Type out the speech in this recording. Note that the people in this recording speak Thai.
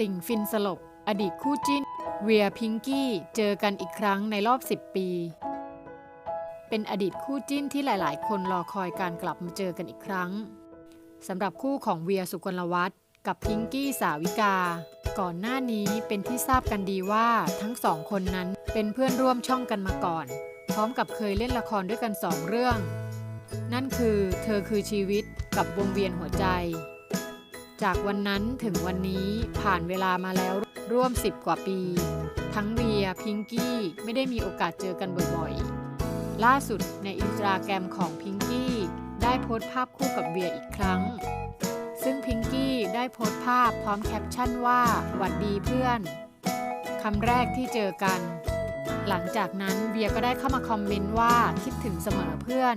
ติ่งฟินสลบ อดีตคู่จิ้น เวียพิงกี้เจอกันอีกครั้งในรอบ 10 ปี เป็นอดีตคู่จิ้นที่หลาย ๆ คนรอคอยการกลับมาเจอกันอีกครั้งสำหรับคู่ของเวียสุกลวัฒน์กับพิงกี้สาวิกา ก่อนหน้านี้เป็นที่ทราบกันดีว่าทั้งสองคนนั้นเป็นเพื่อนร่วมช่องกันมาก่อน พร้อมกับเคยเล่นละครด้วยกันสองเรื่อง นั่นคือเธอคือชีวิตกับวงเวียนหัวใจ จากวันนั้นถึงวันนี้ผ่านเวลามาแล้วร่วม 10 กว่าปี ทั้งเวียพิงกี้ไม่ได้มีโอกาสเจอกันบ่อยๆ ล่าสุดในอินสตาแกรมของพิงกี้ได้โพสต์ภาพคู่กับเวียอีกครั้ง ซึ่งพิงกี้ได้โพสต์ภาพพร้อมแคปชั่นว่าหวัดดีเพื่อนคำแรกที่เจอกัน หลังจากนั้นเวียก็ได้เข้ามาคอมเมนต์ว่าคิดถึงเสมอเพื่อน